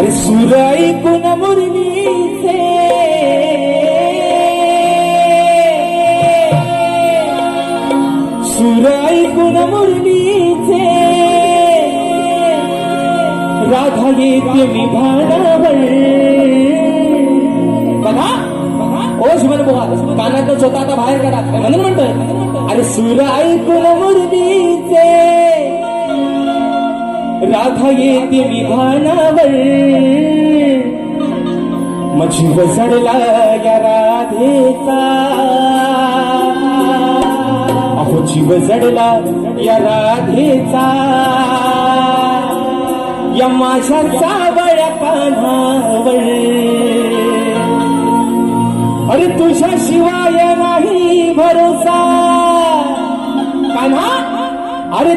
अरे सूर ऐकून मुरलीचे सूर ऐकून मुरलीचे राधा येते मी भाणावर बघा ओ शिवन बुवा कानातलं स्वतः आता बाहेर काढा म्हणून म्हणतोय अरे सूर ऐकून मुरलीचे राधा येते विधानावर भानावर मग जडला या राधेचा। अहो जीव जडला या राधेचा। या माझ्या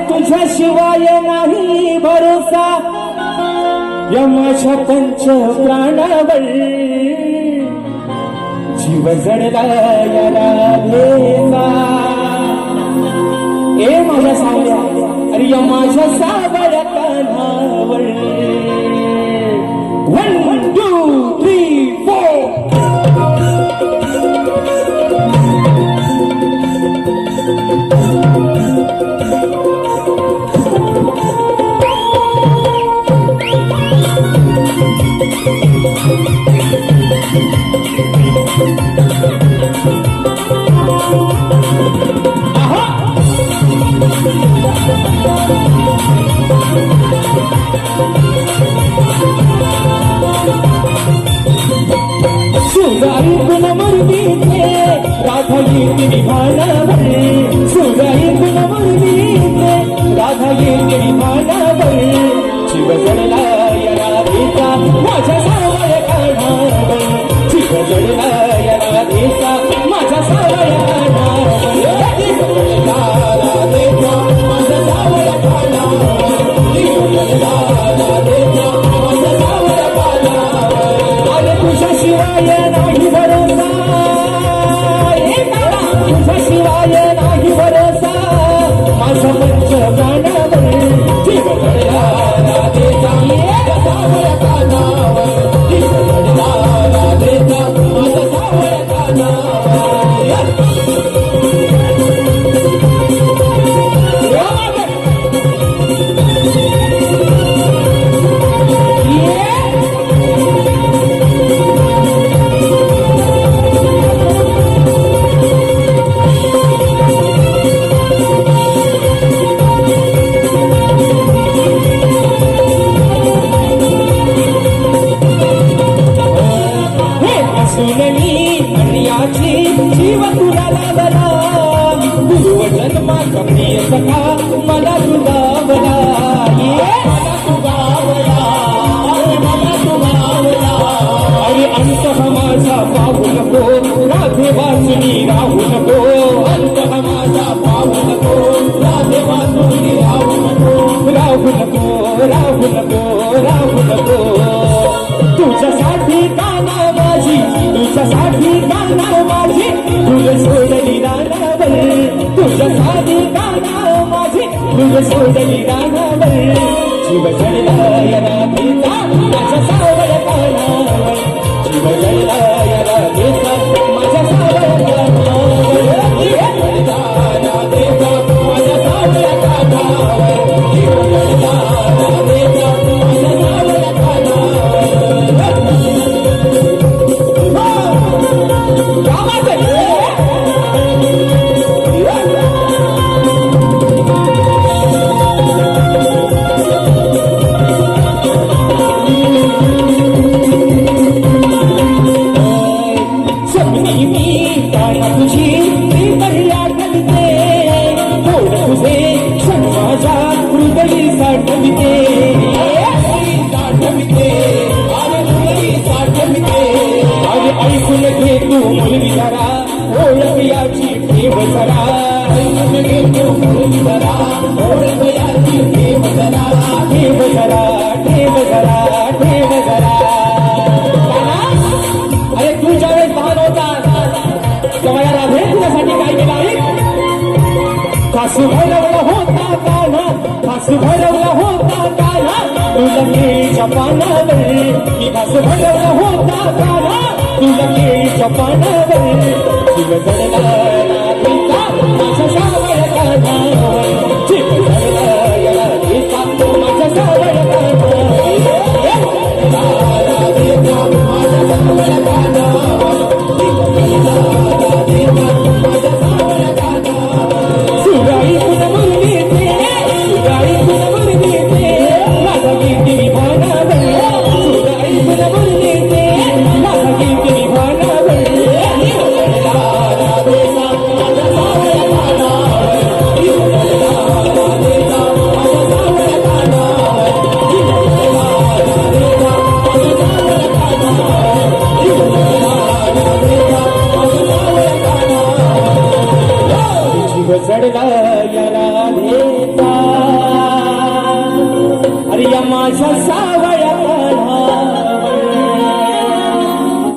तुझ्याशिवाय तुझ्या शिवाय नाही भरोसा. या माझ्या पंच प्राणावर जीव जडला ए माझ्या सावल्या अरे या माझ्या लागला गुरुवचन माझा प्रिय सखा मला अरे अंत माझा पाहू नको राधे वाचनी राहू नको अंत माझा पाहू नको राधे वाचनी राहू नको राहू नको राहू नको राहू नको तुझ्यासाठी काना माझी तुझ्यासाठी काना माझी. माझी तुझ सोडली रानावर जीव जडला या राधेचा सावळ जीव या भूल जरा ठेव जरा ठेव जरा ठेव जरा ठेव होता तेव्हा या काय केलं आहे कासू भरवला होता काना कासू भरवला होता काना तुला मी जपाना मी कासू भरवला केळीच्या पानावर जीव जडला झडला या अरे या माझ्या साव